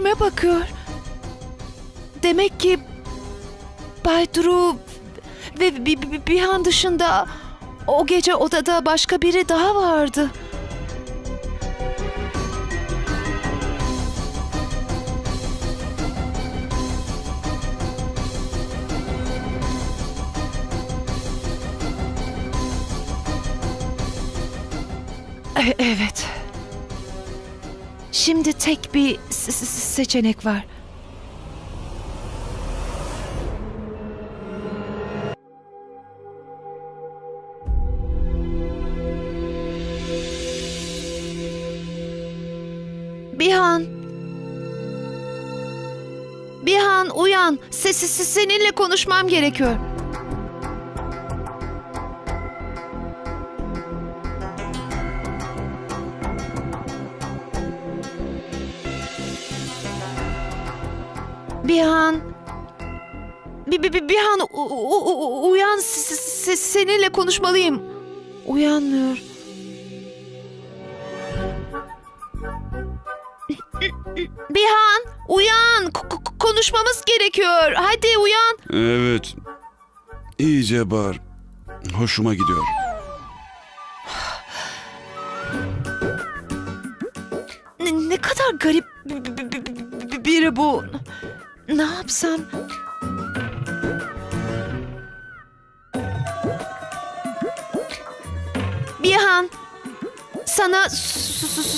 ki- ki- kime bakıyor? Demek ki Bay Duru ve bir, bir, bir an dışında o gece odada başka biri daha vardı. E- evet. Şimdi tek bir seçenek var. Bihan. Bihan uyan. Sesi seninle konuşmam gerekiyor. Bir, bir, bir, Bihan u- u- u- uyan S- s- seninle konuşmalıyım. Uyanmıyor. Bihan uyan K- konuşmamız gerekiyor. Hadi uyan. Evet. İyice bağır. Hoşuma gidiyor. Ne, ne kadar garip biri bu. Ne yapsam? Bihan, sana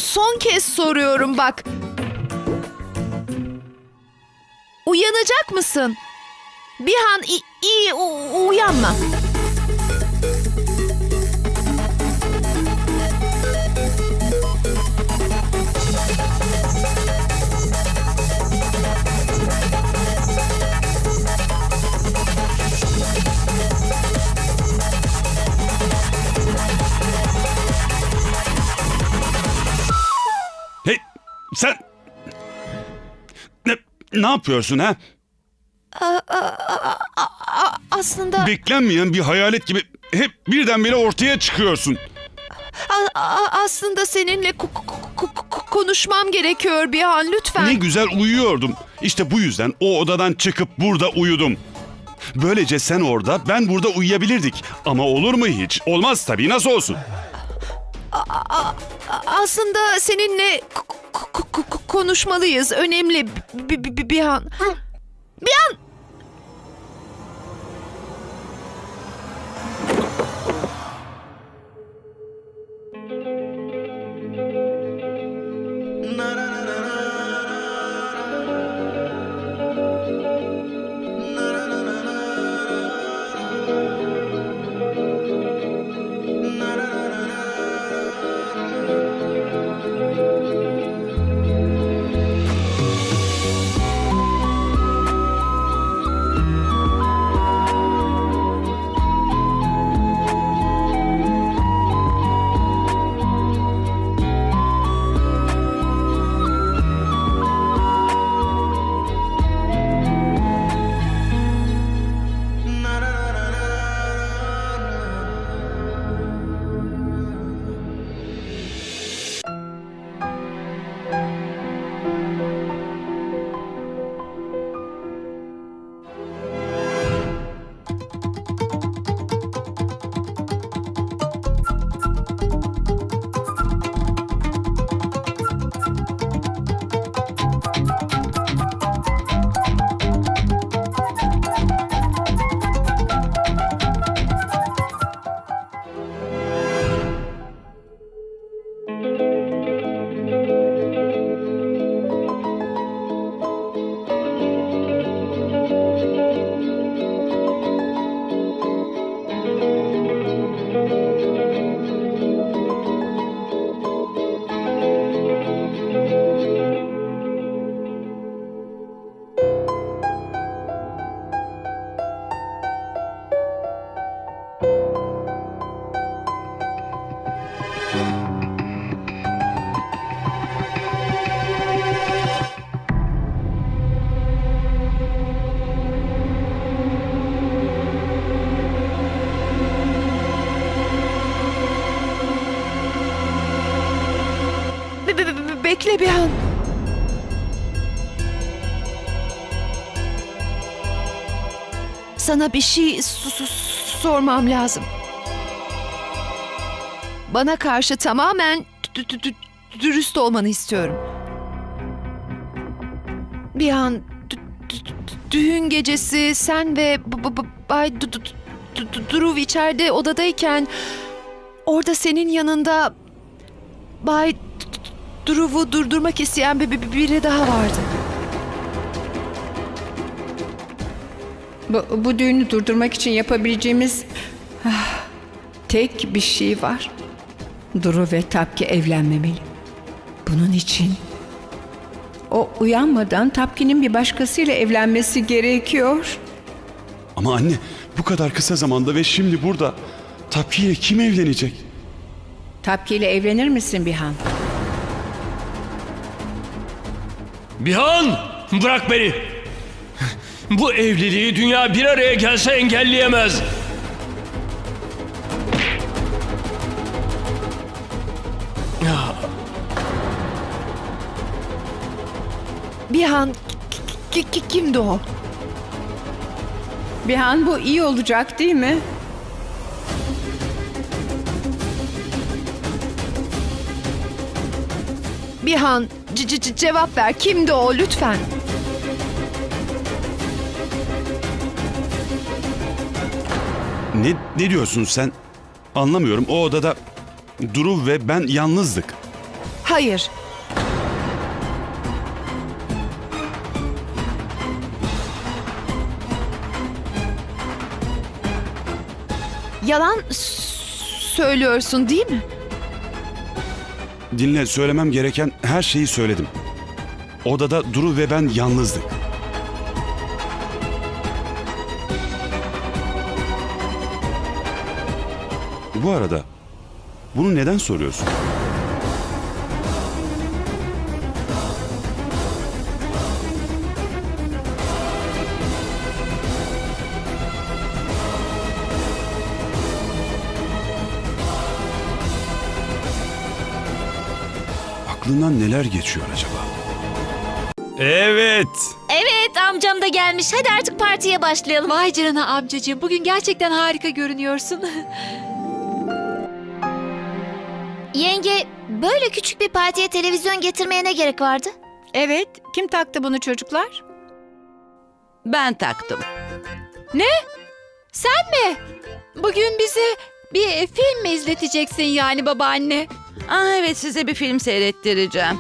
son kez soruyorum bak. Uyanacak mısın? Bihan, iyi, iyi uyanma. Ne, yapıyorsun ha? A- aslında... Beklenmeyen bir hayalet gibi hep birdenbire ortaya çıkıyorsun. A- a- aslında seninle ko- ko- ko- ko- konuşmam gerekiyor bir an lütfen. Ne güzel uyuyordum. İşte bu yüzden o odadan çıkıp burada uyudum. Böylece sen orada, ben burada uyuyabilirdik. Ama olur mu hiç? Olmaz tabii. Nasıl olsun? Aslında seninle ko- ko- ko- ko- konuşmalıyız. Önemli. Bir, bir, bir, bir Bekle bir an. Sana bir şey su- sormam lazım. Bana karşı tamamen dü- dü- dü- dürüst olmanı istiyorum. Bir an dü- dü- düğün gecesi sen ve Bay Du- Du- Du- Du- Duruv içeride odadayken orada senin yanında Bay Duruv'u durdurmak isteyen bir, bir- biri daha vardı. Bu, bu düğünü durdurmak için yapabileceğimiz ah, tek bir şey var. Duru ve Tapki evlenmemeli. Bunun için o uyanmadan Tapki'nin bir başkasıyla evlenmesi gerekiyor. Ama anne bu kadar kısa zamanda ve şimdi burada. Tapki ile kim evlenecek? Tapki ile evlenir misin Bihan? Bihan! Bırak beni! Bu evliliği dünya bir araya gelse engelleyemez. Bir an ki- ki- kimdi o? Bihan bu iyi olacak değil mi? Bihan c- c- cevap ver. Kimdi o lütfen? Ne, ne diyorsun sen? Anlamıyorum. O odada Duru ve ben yalnızdık. Hayır. Yalan söylüyorsun değil mi? Dinle söylemem gereken her şeyi söyledim. Odada Duru ve ben yalnızdık. Bu arada bunu neden soruyorsun? Aklından neler geçiyor acaba? Evet. Evet amcam da gelmiş. Hadi artık partiye başlayalım. Vay canına amcacığım. Bugün gerçekten harika görünüyorsun. Yenge böyle küçük bir partiye televizyon getirmeye ne gerek vardı? Evet. Kim taktı bunu çocuklar? Ben taktım. Sen mi? Bugün bize bir film mi izleteceksin yani babaanne? Aa, evet size bir film seyrettireceğim.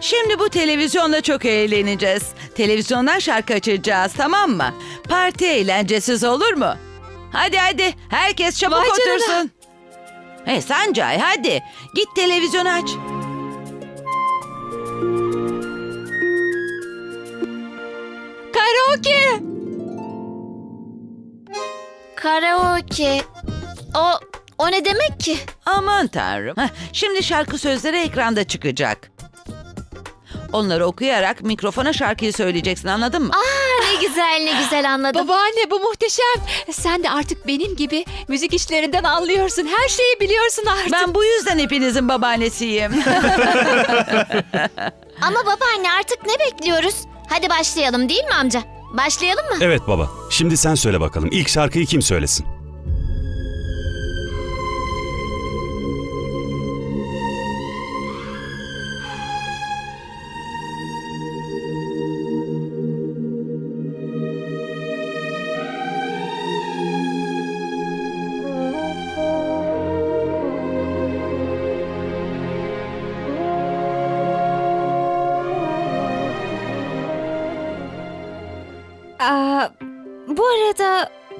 Şimdi bu televizyonla çok eğleneceğiz. Televizyondan şarkı açacağız tamam mı? Parti eğlencesiz olur mu? Hadi hadi herkes çabuk Vay canına. otursun. Hey Sancay hadi git televizyon aç. Karaoke! Karaoke. O o ne demek ki? Aman tanrım. Heh, şimdi şarkı sözleri ekranda çıkacak. Onları okuyarak mikrofona şarkıyı söyleyeceksin anladın mı? Ne güzel ne güzel anladım. Babaanne bu muhteşem. Sen de artık benim gibi müzik işlerinden anlıyorsun. Her şeyi biliyorsun artık. Ben bu yüzden hepinizin babaannesiyim. Ama babaanne artık ne bekliyoruz? Hadi başlayalım değil mi amca? Başlayalım mı? Evet baba. Şimdi sen söyle bakalım. İlk şarkıyı kim söylesin?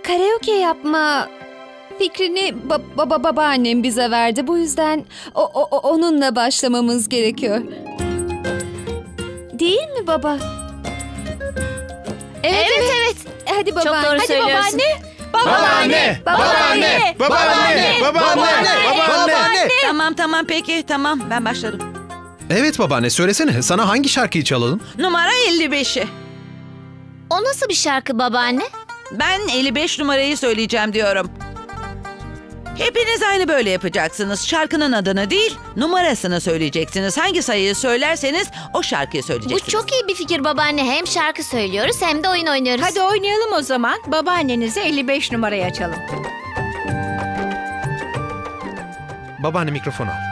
Karaoke yapma fikrini ba- baba babaannem bize verdi. Bu yüzden o, o- onunla başlamamız gerekiyor. Değil mi baba? Evet evet. Hadi baba. Çok doğru Hadi söylüyorsun. babaanne. Babaanne! Babaanne! Babaanne! Babaanne! Babaanne! tamam tamam peki tamam ben başladım. Evet babaanne söylesene sana hangi şarkıyı çalalım? Numara 55'i. O nasıl bir şarkı babaanne? Ben 55 numarayı söyleyeceğim diyorum. Hepiniz aynı böyle yapacaksınız. Şarkının adını değil, numarasını söyleyeceksiniz. Hangi sayıyı söylerseniz o şarkıyı Bu söyleyeceksiniz. çok iyi bir fikir babaanne. Hem şarkı söylüyoruz hem de oyun oynuyoruz. Hadi oynayalım o zaman. Babaannenize 55 numarayı açalım. Babaanne mikrofonu al.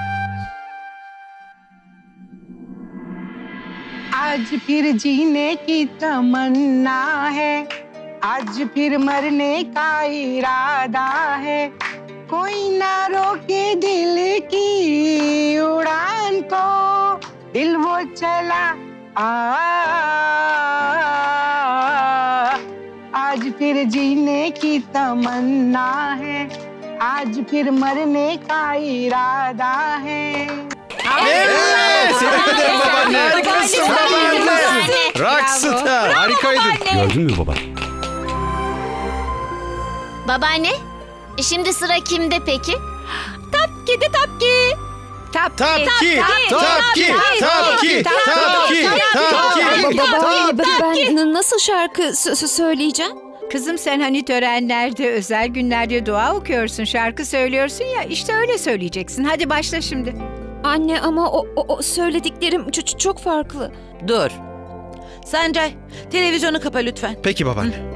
आज फिर जीने की तमन्ना है आज फिर मरने का इरादा है कोई ना रोके दिल की उड़ान को दिल वो चला आ आज फिर जीने की तमन्ना है आज फिर मरने का इरादा है राक्षस था बाबा Babaanne, şimdi sıra kimde peki? Tapki. Tap Tapki, tapki, tapki, tapki, tapki, Ba- Babaanne tapki. ben, ben nasıl şarkı sö- sö- söyleyeceğim? Kızım sen hani törenlerde, özel günlerde dua okuyorsun, şarkı söylüyorsun ya işte öyle söyleyeceksin. Hadi başla şimdi. Anne ama o, o, o söylediklerim ç- ç- çok farklı. Dur. Sancay, televizyonu kapa lütfen. Peki babaanne.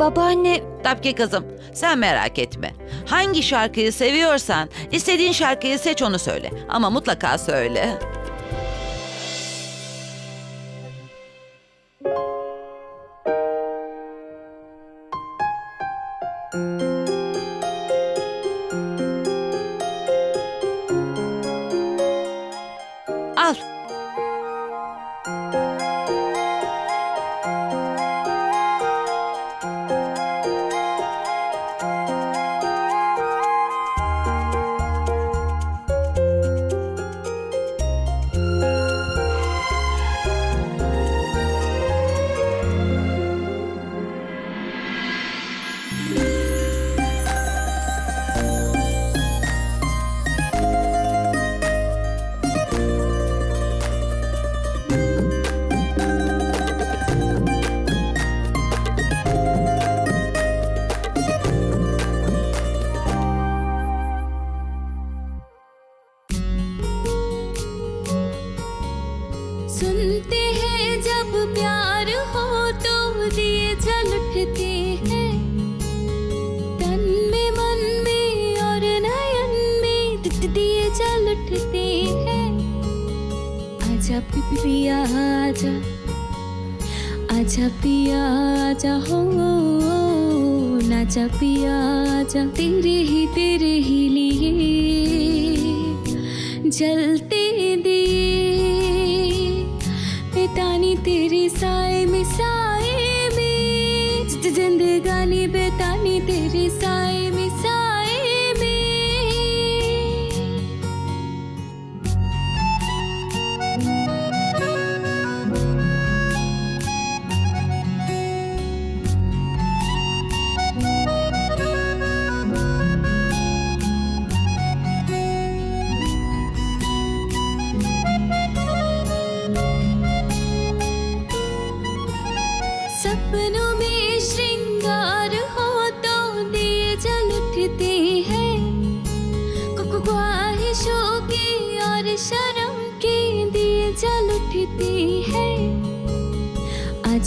Babaanne Tapki kızım, sen merak etme. Hangi şarkıyı seviyorsan, istediğin şarkıyı seç onu söyle. Ama mutlaka söyle. आजा पिया आजा हो नाचा पिया आजा तेरे ही तेरे ही लिए जलते दिए बेतानी तेरे साए में साए में जिंदगानी बेतानी तेरे साए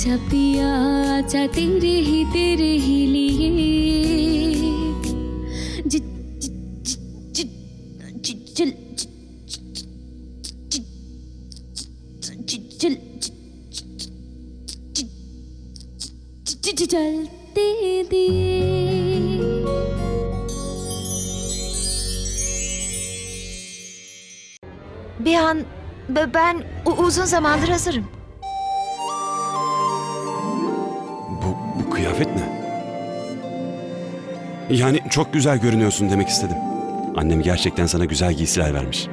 आजा पिया आजा तेरे ही तेरे ही लिए चलते दिए Bir an ben uzun zamandır hazırım. Yani çok güzel görünüyorsun demek istedim. Annem gerçekten sana güzel giysiler vermiş.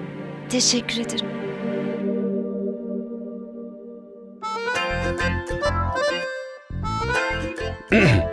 Teşekkür ederim.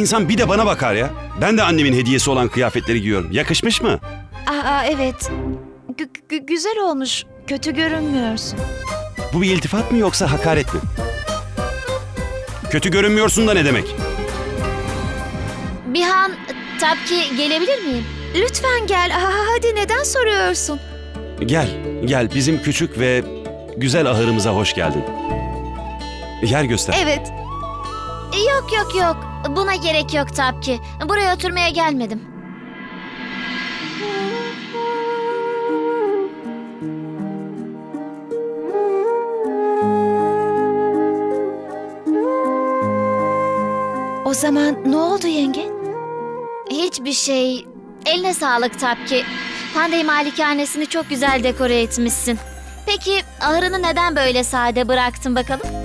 insan bir de bana bakar ya. Ben de annemin hediyesi olan kıyafetleri giyiyorum. Yakışmış mı? Aa, evet. Gü- gü- güzel olmuş. Kötü görünmüyorsun. Bu bir iltifat mı yoksa hakaret mi? Kötü görünmüyorsun da ne demek? Bihan, Tapki gelebilir miyim? Lütfen gel. Aa, hadi neden soruyorsun? Gel, gel bizim küçük ve güzel ahırımıza hoş geldin. Yer göster. Evet. Yok yok yok. Buna gerek yok Tapki. Buraya oturmaya gelmedim. O zaman ne oldu yenge? Hiçbir şey. Eline sağlık Tapki. Pandey malikanesini çok güzel dekore etmişsin. Peki ahırını neden böyle sade bıraktın bakalım?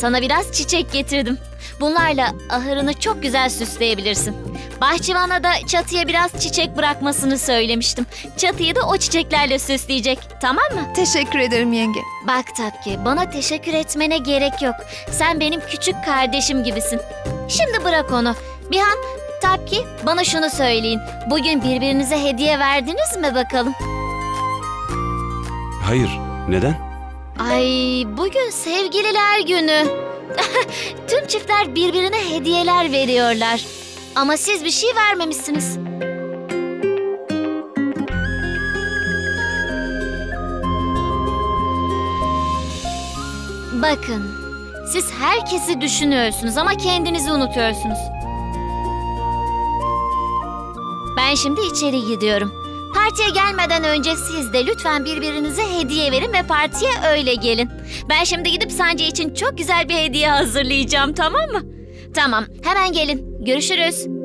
Sana biraz çiçek getirdim. Bunlarla ahırını çok güzel süsleyebilirsin. Bahçıvana da çatıya biraz çiçek bırakmasını söylemiştim. Çatıyı da o çiçeklerle süsleyecek. Tamam mı? Teşekkür ederim yenge. Bak Tapki, bana teşekkür etmene gerek yok. Sen benim küçük kardeşim gibisin. Şimdi bırak onu. Bihan, Tapki, bana şunu söyleyin. Bugün birbirinize hediye verdiniz mi bakalım? Hayır, neden? Ay, bugün sevgililer günü. Tüm çiftler birbirine hediyeler veriyorlar. Ama siz bir şey vermemişsiniz. Bakın, siz herkesi düşünüyorsunuz ama kendinizi unutuyorsunuz. Ben şimdi içeri gidiyorum. Partiye gelmeden önce siz de lütfen birbirinize hediye verin ve partiye öyle gelin. Ben şimdi gidip Sancı için çok güzel bir hediye hazırlayacağım tamam mı? Tamam hemen gelin. Görüşürüz.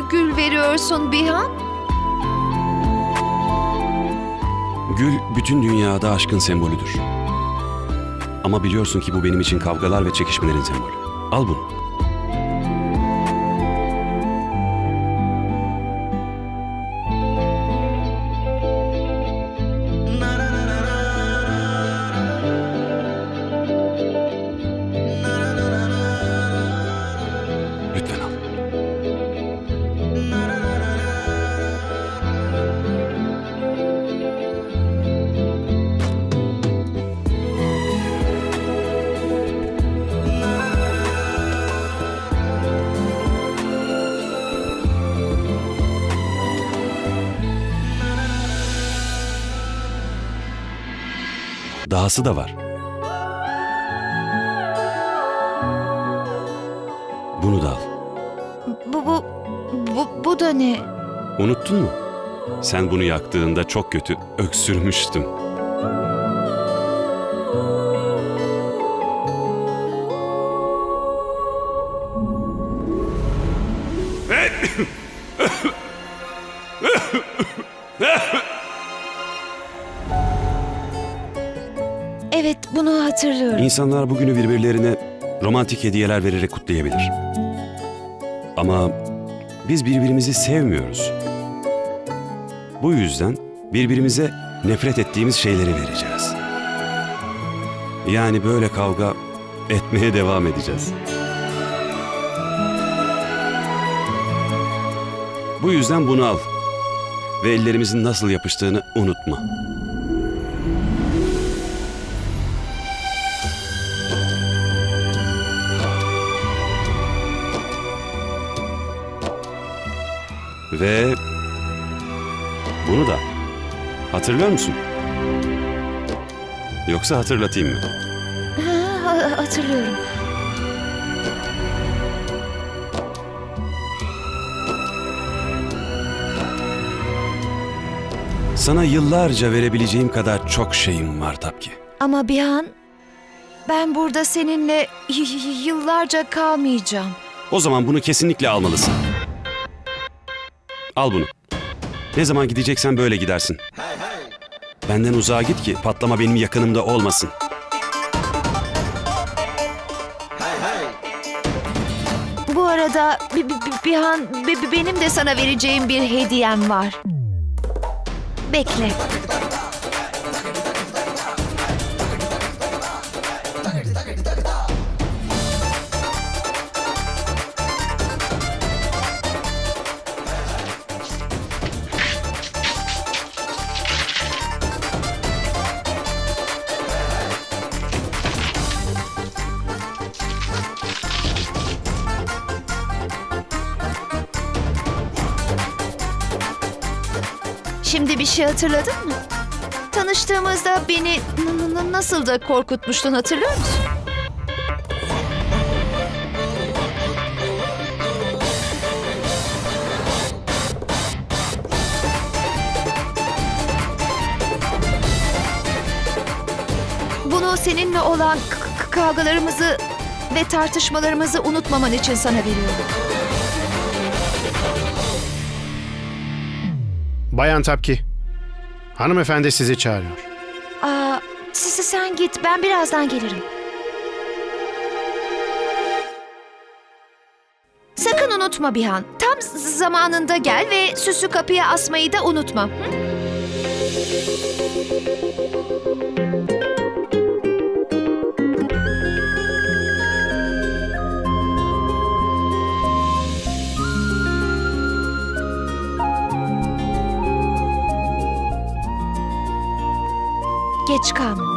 Gül veriyorsun Bihan? Gül bütün dünyada aşkın sembolüdür. Ama biliyorsun ki bu benim için kavgalar ve çekişmelerin sembolü. Al bunu. Dahası da var. Bunu da al. Bu, bu, bu, bu da ne? Unuttun mu? Sen bunu yaktığında çok kötü öksürmüştüm. Evet, bunu hatırlıyorum. İnsanlar bugünü birbirlerine romantik hediyeler vererek kutlayabilir. Ama biz birbirimizi sevmiyoruz. Bu yüzden birbirimize nefret ettiğimiz şeyleri vereceğiz. Yani böyle kavga etmeye devam edeceğiz. Bu yüzden bunu al ve ellerimizin nasıl yapıştığını unutma. Ve bunu da hatırlıyor musun? Yoksa hatırlatayım mı? Ha, ha- hatırlıyorum. Sana yıllarca verebileceğim kadar çok şeyim var Tapki. Ama Bihan, ben burada seninle yıllarca kalmayacağım. O zaman bunu kesinlikle almalısın. Al bunu. Ne zaman gideceksen böyle gidersin. Benden uzağa git ki patlama benim yakınımda olmasın. Bu arada Bi- Bi- Bi- Bihan, Bi- Bi- benim de sana vereceğim bir hediyem var. Bekle. Şimdi bir şey hatırladın mı? Tanıştığımızda beni nasıl da korkutmuştun hatırlıyor musun? Bunu seninle olan kavgalarımızı ve tartışmalarımızı unutmaman için sana veriyorum. Bayan Tapki, hanımefendi sizi çağırıyor. Aa, sizi sen git ben birazdan gelirim. Sakın unutma Bihan. Tam zamanında gel ve süsü kapıya asmayı da unutma. Hı? Geç kalma.